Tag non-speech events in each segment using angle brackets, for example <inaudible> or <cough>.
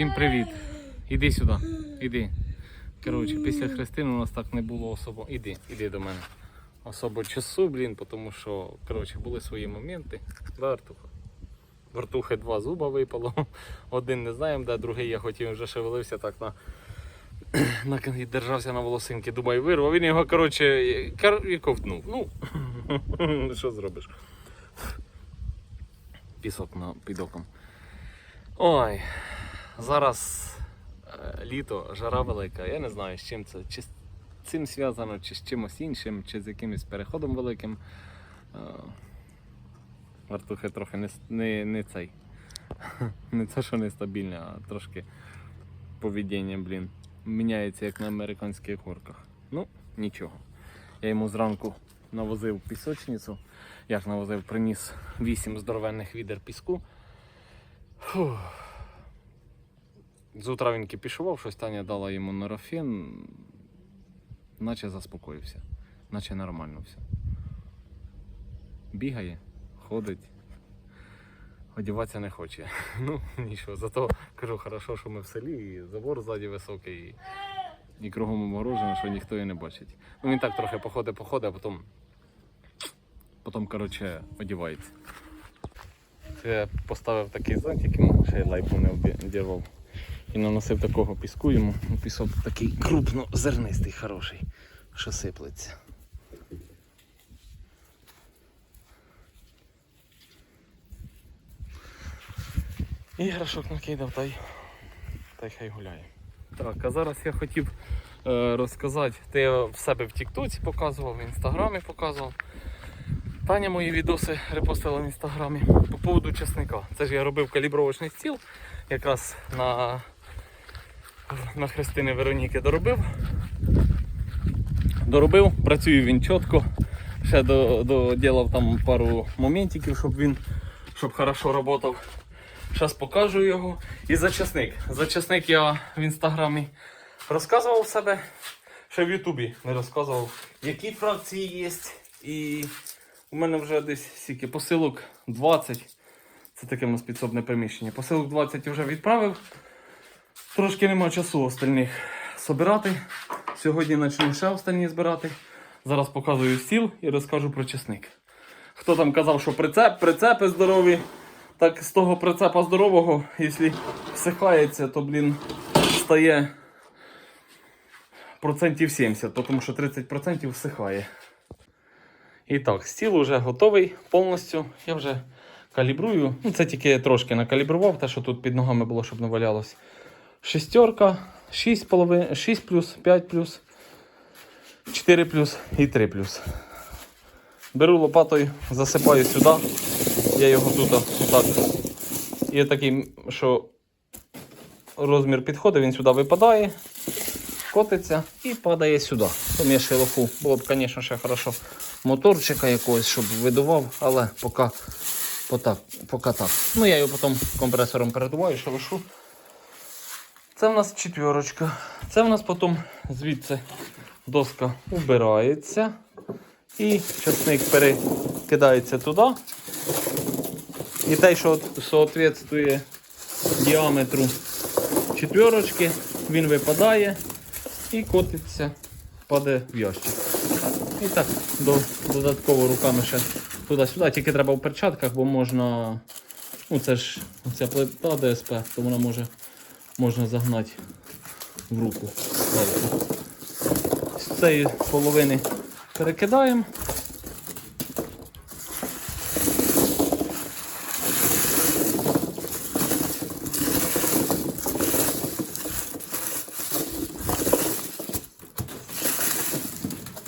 Всім привіт. Іди сюди. Іди. Коротше, після Христини у нас так не було особо. Іди, іди до мене. Особо часу, блін, тому що коротше, були свої моменти. Да, Артуха? В два зуба випало. <laughs> Один не знаємо, де, другий я хотів вже шевелився так на. <clears throat> на держався на волосинки, думаю, вирву. а Він його, коротше, кор... і ковтнув. Ну, <laughs> що зробиш? Пісок на під оком. Ой, зараз е, літо, жара велика. Я не знаю, з чим це. Чи з цим зв'язано, чи з чимось іншим, чи з якимось переходом великим. Е, Вартухи трохи не, не, не цей. <laughs> Не те, що нестабільне, а трошки поведіння, блін. Міняється як на американських горках. Ну, нічого. Я йому зранку навозив пісочницю. Як навозив, приніс 8 здоровенних відер піску. Фух. З утра він кипішував, щось Таня дала йому норофен, наче заспокоївся, наче нормально все. Бігає, ходить, одіватися не хоче. <laughs> Ну, нічого. Зато кажу, хорошо, що ми в селі, і забор ззаді високий, і, кругом огорожено, що ніхто її не бачить. Ну він так трохи походить, походить, а потім, потім коротше, одівається. Це я поставив такий зонтик, йому ще й лайпу не обірвав. І наносив такого піску йому. Ну, Пісок такий крупнозернистий, хороший, що сиплеться. Іграшок накидав та й, та й хай гуляє. Так, а зараз я хотів е, розказати, я в себе в Тіктоці показував, в інстаграмі показував. Таня мої відоси репостила в інстаграмі по поводу чесника. Це ж я робив калібровочний стіл, якраз на, на Христини Вероніки доробив. Доробив, працює він чітко. Ще до, доділав там пару моментиків, щоб він щоб хорошо працював. Зараз покажу його. І за часник. За часник я в інстаграмі розказував себе, ще в Ютубі не розказував, які фракції є. І у мене вже десь стільки посилок 20. Це таке у нас підсобне приміщення. Посилок 20 вже відправив. Трошки нема часу остальних собирати. Сьогодні почну ще остальні збирати. Зараз показую стіл і розкажу про чесник. Хто там казав, що прицеп, прицепи здорові. Так з того прицепа здорового, якщо всихається, то блін стає процентів 70, тому що 30% всихає. І так, стіл вже готовий повністю. Я вже калібрую. Ну, це тільки я трошки накалібрував, те, що тут під ногами було, щоб не валялось. Шестерка, 6, полови... 6 плюс, 5 плюс, 4 плюс і 3 плюс. Беру лопатою, засипаю сюди. Я його тут так. Є такий, що розмір підходить, він сюди випадає, котиться і падає сюди. Там є шелоху. Було б, звісно, ще хорошо моторчика якогось, щоб видував, але поки, поки, поки так. Ну я його потім компресором передуваю, шелошу. Це в нас четверочка. Це в нас потім звідси доска убирається. І часник перекидається туди. І те, що соответствує діаметру четверочки, він випадає і котиться, падає в ящик. І так, до, додатково руками ще туди-сюди. Тільки треба в перчатках, бо можна. Ну це ж ця плита ДСП, то вона може можна загнати в руку. З цієї половини перекидаємо.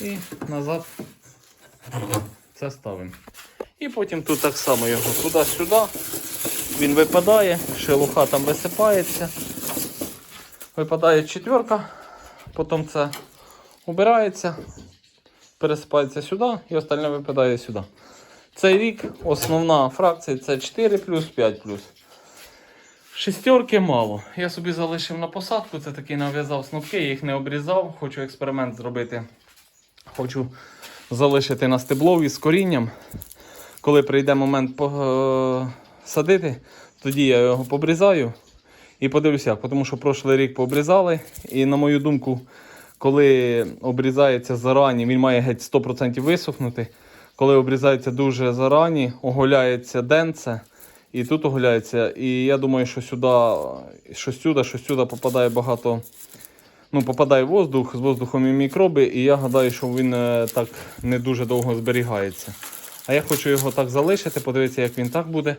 І назад це ставимо. І потім тут так само його туди-сюди. Він випадає, шелуха там висипається. Випадає четверка, потім це убирається, пересипається сюди і остальне випадає сюди. Цей рік основна фракція це 4 плюс 5 плюс. Шестерки мало. Я собі залишив на посадку, це такий нав'язав снопки, я їх не обрізав, хочу експеримент зробити. Хочу залишити на стеблові з корінням. Коли прийде момент по- е, тоді я його побрізаю І подивлюся, тому що прошлий рік пообрізали. І на мою думку, коли обрізається зарані, він має геть 100% висохнути. Коли обрізається дуже зарані, оголяється денце. І тут оголяється. І я думаю, що сюди, що сюди, що сюди попадає багато. Ну, попадає воздух, з воздухом і мікроби, і я гадаю, що він е, так не дуже довго зберігається. А я хочу його так залишити, подивитися, як він так буде.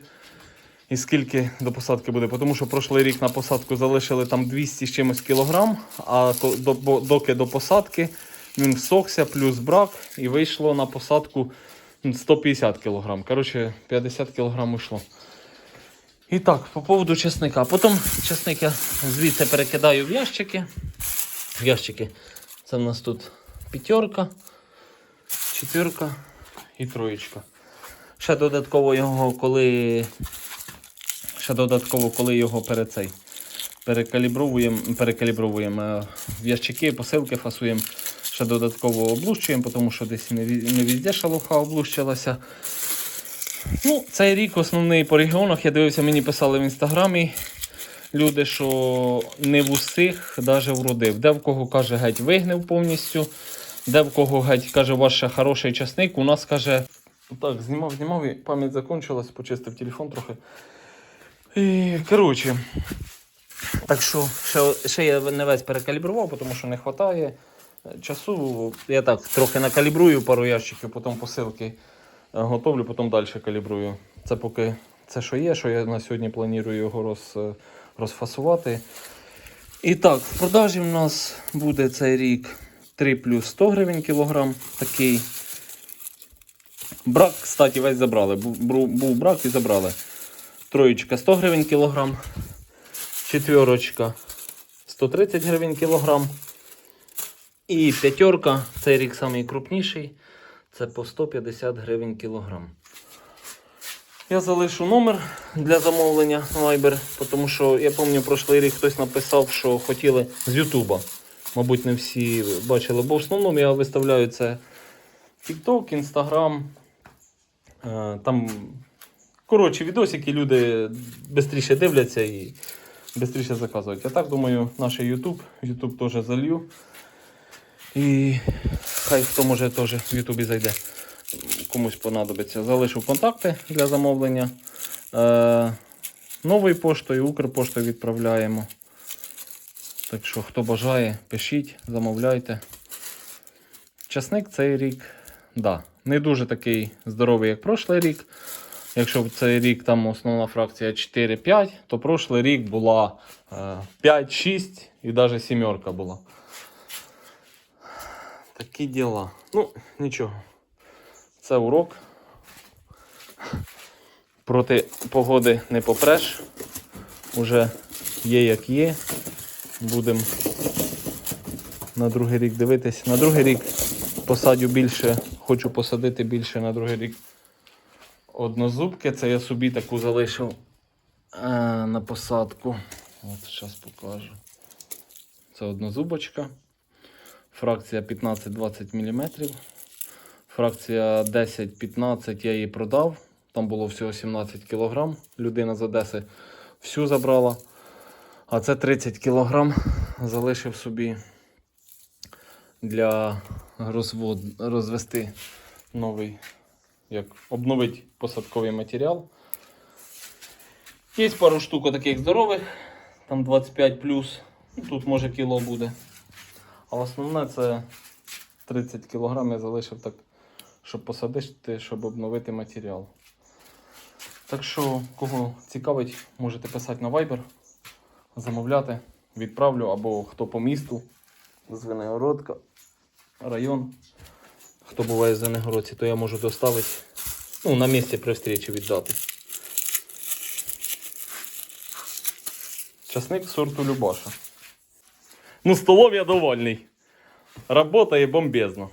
І скільки до посадки буде. Тому що прошлий рік на посадку залишили там 200 з чимось кілограм, а доки до посадки він всохся, плюс брак, і вийшло на посадку ну, 150 кілограм. Коротше, 50 кілограм йшло. І так, по поводу чесника. Потім чесник я звідси перекидаю в ящики. В ящики. Це в нас тут п'ятерка, четвірка і троєчка. Ще додатково його, коли. Ще додатково, коли його перед цей. Перекалібровуємо, перекалібровуємо е, в посилки фасуємо. Ще додатково облущуємо, тому що десь не, ві- не везде шалуха облущилася. Ну, цей рік основний по регіонах. Я дивився, мені писали в інстаграмі люди, що не в усіх даже вродив. Де в кого каже, геть вигнив повністю, де в кого геть каже, ваш хороший часник. У нас каже. Так, знімав, знімав і пам'ять закончилась, почистив телефон трохи. І, коротше. Так що ще, ще я не весь перекалібрував, тому що не вистачає часу. Я так трохи накалібрую пару ящиків, потім посилки е, готовлю, потім далі калібрую. Це поки це, що є, що я на сьогодні планую його роз, е, розфасувати. І так, в продажі в нас буде цей рік 3 плюс 100 гривень кілограм. Такий. Брак, кстати, весь забрали. Був брак і забрали. Троєчка 100 гривень кілограм. Четверочка 130 гривень кілограм. І п'ятерка, цей рік самий крупніший. Це по 150 гривень кілограм. Я залишу номер для замовлення Viber, тому що я пам'ятаю, прошлий рік хтось написав, що хотіли з Ютуба. Мабуть, не всі бачили, бо в основному я виставляю це TikTok, Instagram. Е, Там, коротше, відосики люди швидше дивляться і швидше заказують. Я так думаю, наш YouTube, YouTube теж залью. І хай хто може теж в Ютубі зайде, комусь понадобиться. Залишу контакти для замовлення. Е, новою поштою, Укрпоштою відправляємо. Так що, хто бажає, пишіть, замовляйте. Часник цей рік, да, не дуже такий здоровий, як прошлий рік. Якщо в цей рік там основна фракція 4-5, то прошлий рік була е, 5-6 і навіть сімерка була. Такі діла. Ну, нічого. Це урок. Проти погоди не попреш. Уже є як є. Будемо на другий рік дивитись. На другий рік посадю більше, хочу посадити більше на другий рік однозубки. Це я собі таку залишив е, на посадку. От зараз покажу. Це однозубочка. Фракція 15-20 мм. Фракція 10-15 я її продав. Там було всього 17 кг. Людина з Одеси всю забрала. А це 30 кг залишив собі для розвод... розвести новий, як обновити посадковий матеріал. Є пару штук таких здорових, там 25 Тут може кіло буде. А основне це 30 кг я залишив так, щоб посадити, щоб обновити матеріал. Так що, кого цікавить, можете писати на Viber, замовляти, відправлю або хто по місту, Звенигородка, район. Хто буває в Звенигородці, то я можу доставити ну, на місці при встречі віддати. Часник сорту Любаша. Ну, столом я довольний. Работає бомбезно.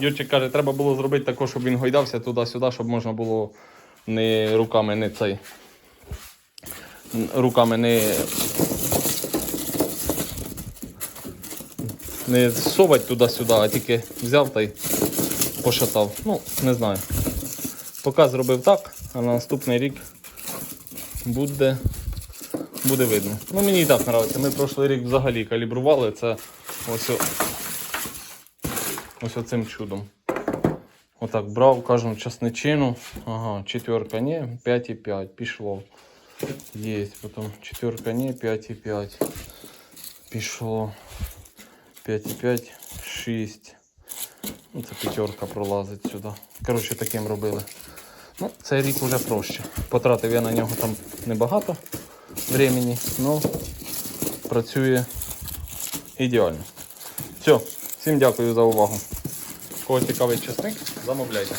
Юрчик каже, треба було зробити також, щоб він гойдався туди-сюди, щоб можна було не руками не цей. Руками не. Не совать туди-сюди, а тільки взяв та й пошатав. Ну, не знаю. Поки зробив так, а на наступний рік буде буде видно. Ну мені і так подобається. Ми прошлий рік взагалі калібрували це ось, о- ось оцим чудом. Отак брав, кажемо, часничину. Ага, четверка ні, 5,5. Пішло. Є, потім четверка ні, 5,5. Пішло. 5,5, 6. Ну, це п'ятерка пролазить сюди. Коротше, таким робили. Ну, цей рік вже проще. Потратив я на нього там небагато времени, але працює ідеально. Все, всім дякую за увагу. Кого цікавий часник, замовляйте.